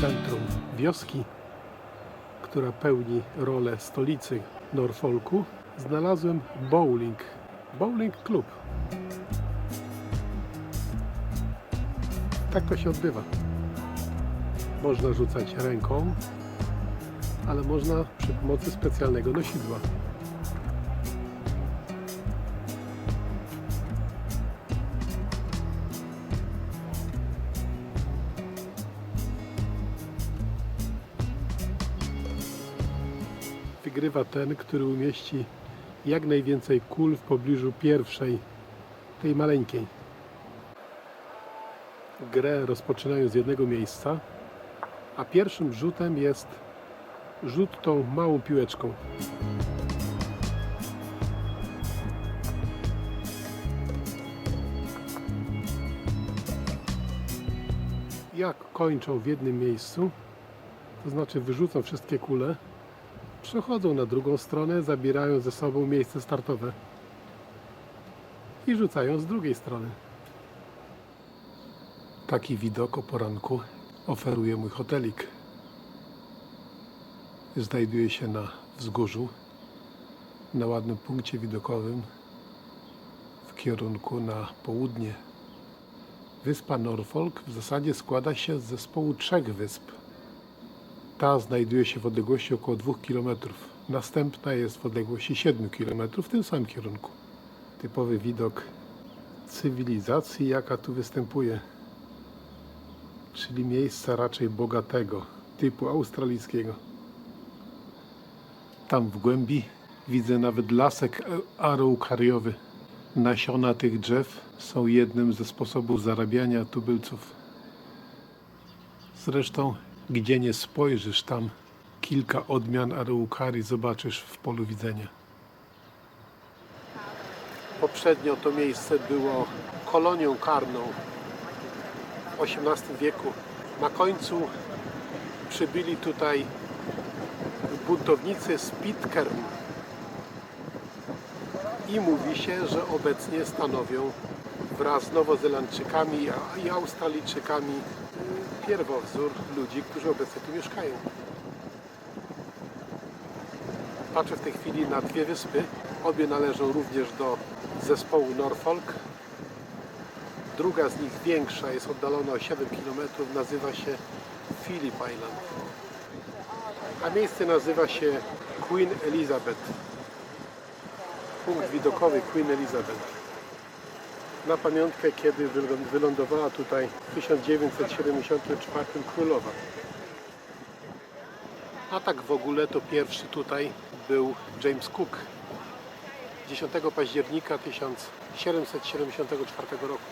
centrum wioski, która pełni rolę stolicy Norfolku, znalazłem bowling. Bowling Club. Tak to się odbywa. Można rzucać ręką, ale można przy pomocy specjalnego nosidła. Wygrywa ten, który umieści jak najwięcej kul w pobliżu pierwszej, tej maleńkiej. Grę rozpoczynają z jednego miejsca, a pierwszym rzutem jest rzut tą małą piłeczką. Jak kończą w jednym miejscu, to znaczy wyrzucą wszystkie kule, przechodzą na drugą stronę, zabierają ze sobą miejsce startowe i rzucają z drugiej strony. Taki widok o poranku oferuje mój hotelik. Znajduje się na wzgórzu, na ładnym punkcie widokowym w kierunku na południe. Wyspa Norfolk w zasadzie składa się z zespołu trzech wysp. Ta znajduje się w odległości około 2 km. Następna jest w odległości 7 km w tym samym kierunku. Typowy widok cywilizacji, jaka tu występuje, czyli miejsca raczej bogatego, typu australijskiego. Tam w głębi widzę nawet lasek araukariowy. Nasiona tych drzew są jednym ze sposobów zarabiania tubylców. Zresztą, gdzie nie spojrzysz, tam kilka odmian araukarii zobaczysz w polu widzenia. Poprzednio to miejsce było kolonią karną w XVIII wieku. Na końcu przybyli tutaj buntownicy z Pitcairn i mówi się, że obecnie stanowią wraz z Nowozelandczykami i Australijczykami pierwowzór ludzi, którzy obecnie tu mieszkają. Patrzę w tej chwili na dwie wyspy. Obie należą również do zespołu Norfolk. Druga z nich większa, jest oddalona o 7 km, nazywa się Phillip Island. A miejsce nazywa się Queen Elizabeth. Punkt widokowy Queen Elizabeth. Na pamiątkę, kiedy wylą- wylądowała tutaj w 1974 królowa. A tak w ogóle to pierwszy tutaj był James Cook 10 października 1774 roku.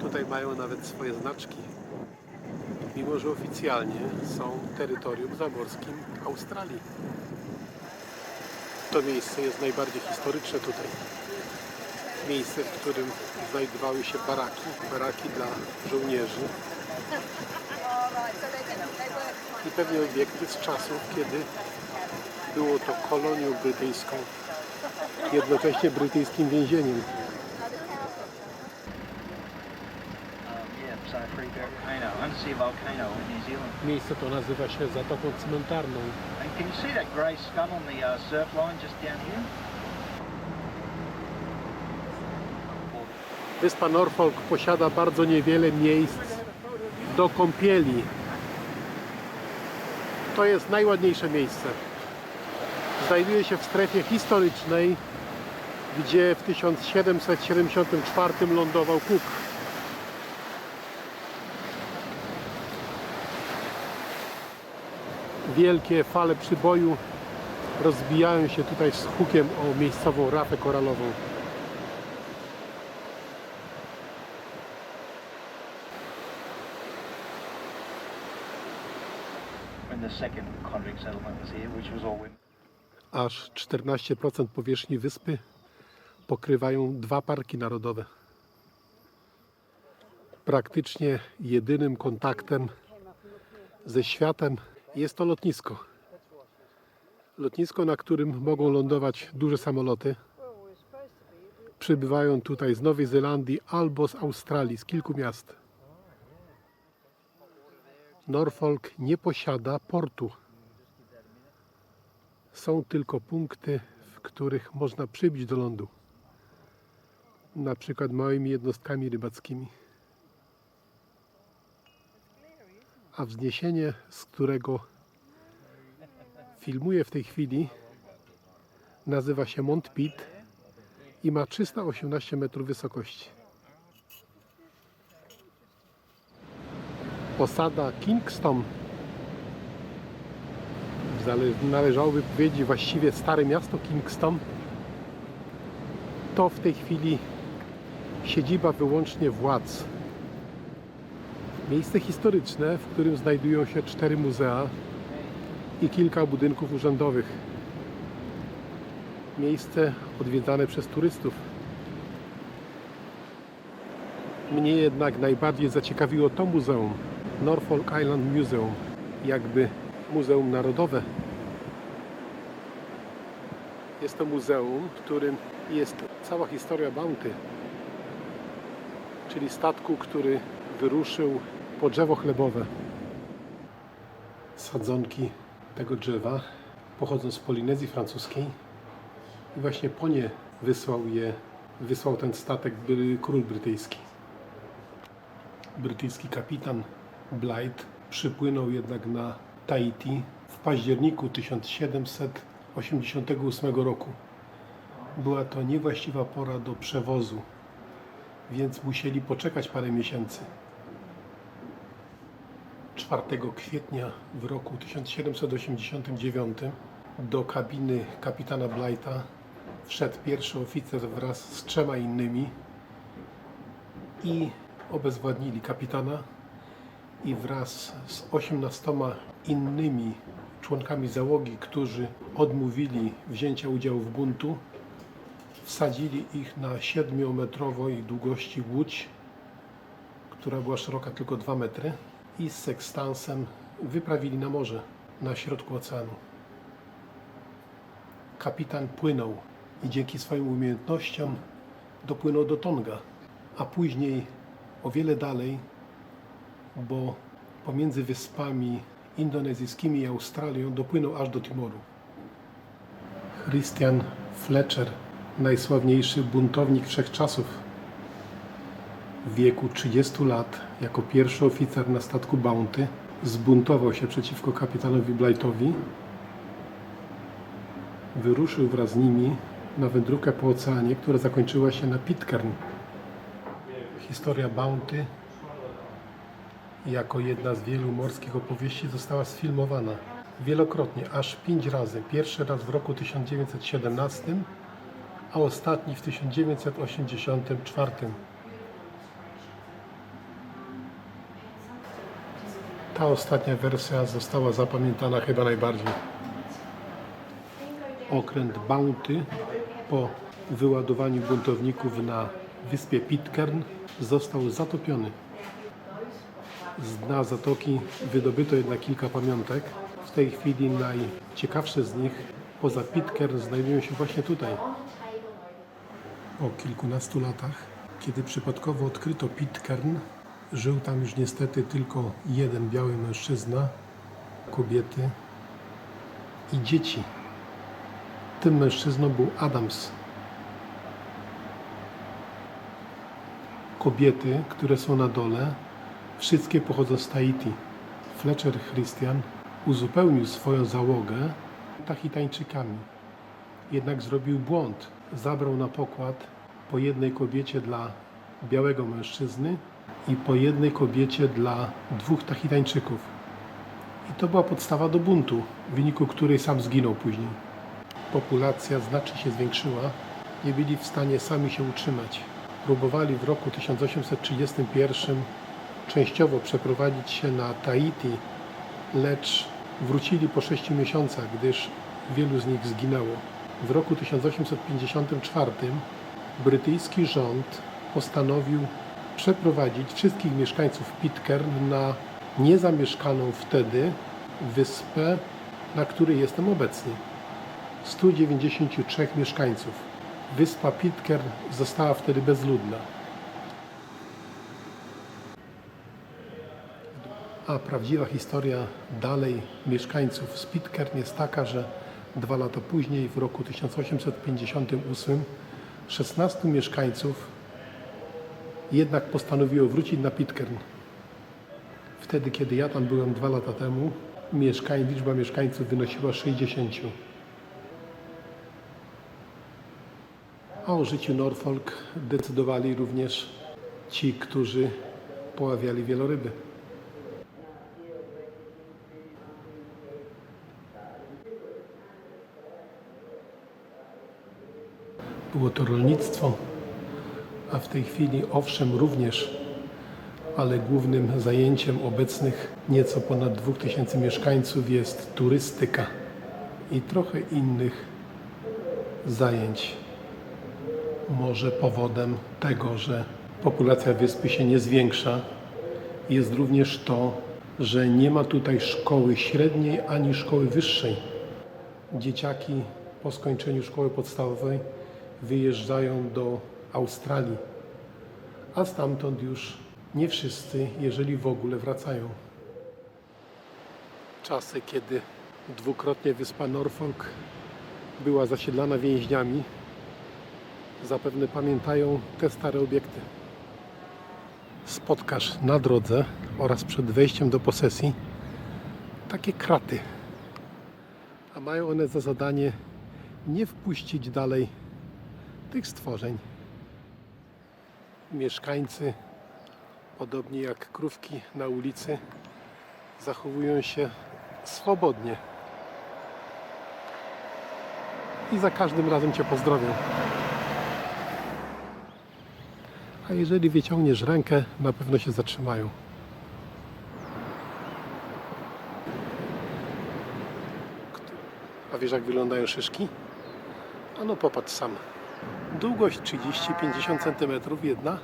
Tutaj mają nawet swoje znaczki, mimo że oficjalnie są terytorium zamorskim Australii. To miejsce jest najbardziej historyczne tutaj. Miejsce, w którym znajdowały się baraki, baraki dla żołnierzy i pewnie obiekty z czasów, kiedy było to kolonią brytyjską, jednocześnie brytyjskim więzieniem. Miejsce to nazywa się Zatoką Cmentarną. Wyspa Norfolk posiada bardzo niewiele miejsc do kąpieli. To jest najładniejsze miejsce. Znajduje się w strefie historycznej, gdzie w 1774 lądował Cook. Wielkie fale przyboju rozbijają się tutaj z hukiem o miejscową rafę koralową. Aż 14% powierzchni wyspy pokrywają dwa parki narodowe. Praktycznie jedynym kontaktem ze światem jest to lotnisko. Lotnisko, na którym mogą lądować duże samoloty. Przybywają tutaj z Nowej Zelandii albo z Australii, z kilku miast. Norfolk nie posiada portu. Są tylko punkty, w których można przybić do lądu. Na przykład małymi jednostkami rybackimi. A wzniesienie, z którego filmuję w tej chwili, nazywa się Mont Pitt i ma 318 metrów wysokości. Osada Kingston należałoby powiedzieć właściwie stare miasto Kingston to w tej chwili siedziba wyłącznie władz. Miejsce historyczne, w którym znajdują się cztery muzea i kilka budynków urzędowych. Miejsce odwiedzane przez turystów. Mnie jednak najbardziej zaciekawiło to muzeum, Norfolk Island Museum, jakby Muzeum Narodowe. Jest to muzeum, w którym jest cała historia Bounty, czyli statku, który wyruszył po drzewo chlebowe. Sadzonki tego drzewa pochodzą z Polinezji Francuskiej i właśnie po nie wysłał je, wysłał ten statek król brytyjski. Brytyjski kapitan Blight przypłynął jednak na Tahiti w październiku 1788 roku. Była to niewłaściwa pora do przewozu, więc musieli poczekać parę miesięcy. 4 kwietnia w roku 1789 do kabiny kapitana Blighta wszedł pierwszy oficer wraz z trzema innymi i obezwładnili kapitana i wraz z 18 innymi członkami załogi, którzy odmówili wzięcia udziału w buntu, wsadzili ich na 7-metrowej długości łódź, która była szeroka tylko 2 metry i z sekstansem wyprawili na morze na środku oceanu. Kapitan płynął i dzięki swoim umiejętnościom dopłynął do Tonga, a później o wiele dalej, bo pomiędzy wyspami indonezyjskimi i Australią dopłynął aż do Timoru. Christian Fletcher, najsławniejszy buntownik wszechczasów, w wieku 30 lat, jako pierwszy oficer na statku Bounty, zbuntował się przeciwko kapitanowi Blightowi. Wyruszył wraz z nimi na wędrówkę po oceanie, która zakończyła się na Pitcairn. Historia Bounty jako jedna z wielu morskich opowieści została sfilmowana wielokrotnie, aż pięć razy. Pierwszy raz w roku 1917, a ostatni w 1984. Ta ostatnia wersja została zapamiętana chyba najbardziej. Okręt Bounty po wyładowaniu buntowników na wyspie Pitcairn został zatopiony. Z dna zatoki wydobyto jednak kilka pamiątek. W tej chwili najciekawsze z nich poza Pitcairn znajdują się właśnie tutaj. Po kilkunastu latach, kiedy przypadkowo odkryto Pitcairn, żył tam już niestety tylko jeden biały mężczyzna, kobiety i dzieci. Tym mężczyzną był Adams. Kobiety, które są na dole, wszystkie pochodzą z Tahiti. Fletcher Christian uzupełnił swoją załogę Tahitańczykami. Jednak zrobił błąd. Zabrał na pokład po jednej kobiecie dla białego mężczyzny i po jednej kobiecie dla dwóch Tahitańczyków. I to była podstawa do buntu, w wyniku której sam zginął później. Populacja znacznie się zwiększyła, nie byli w stanie sami się utrzymać. Próbowali w roku 1831 częściowo przeprowadzić się na Tahiti, lecz wrócili po 6 miesiącach, gdyż wielu z nich zginęło. W roku 1854 brytyjski rząd postanowił przeprowadzić wszystkich mieszkańców Pitcairn na niezamieszkaną wtedy wyspę, na której jestem obecnie. 193 mieszkańców. Wyspa Pitcairn została wtedy bezludna. A prawdziwa historia dalej mieszkańców Spitcairn jest taka, że dwa lata później, w roku 1858, 16 mieszkańców jednak postanowiło wrócić na Pitcairn. Wtedy, kiedy ja tam byłem dwa lata temu, mieszkań, liczba mieszkańców wynosiła 60. A o życiu Norfolk decydowali również ci, którzy poławiali wieloryby. Było to rolnictwo, a w tej chwili owszem również, ale głównym zajęciem obecnych nieco ponad 2000 mieszkańców jest turystyka i trochę innych zajęć. Może powodem tego, że populacja wyspy się nie zwiększa, jest również to, że nie ma tutaj szkoły średniej ani szkoły wyższej. Dzieciaki po skończeniu szkoły podstawowej wyjeżdżają do Australii, a stamtąd już nie wszyscy, jeżeli w ogóle wracają. Czasy, kiedy dwukrotnie wyspa Norfolk była zasiedlana więźniami, zapewne pamiętają te stare obiekty. Spotkasz na drodze oraz przed wejściem do posesji takie kraty. A mają one za zadanie nie wpuścić dalej tych stworzeń. Mieszkańcy, podobnie jak krówki na ulicy, zachowują się swobodnie. I za każdym razem Cię pozdrowią. A jeżeli wyciągniesz rękę, na pewno się zatrzymają. A wiesz jak wyglądają szyszki? A no popatrz sam. Długość 30-50 cm jedna,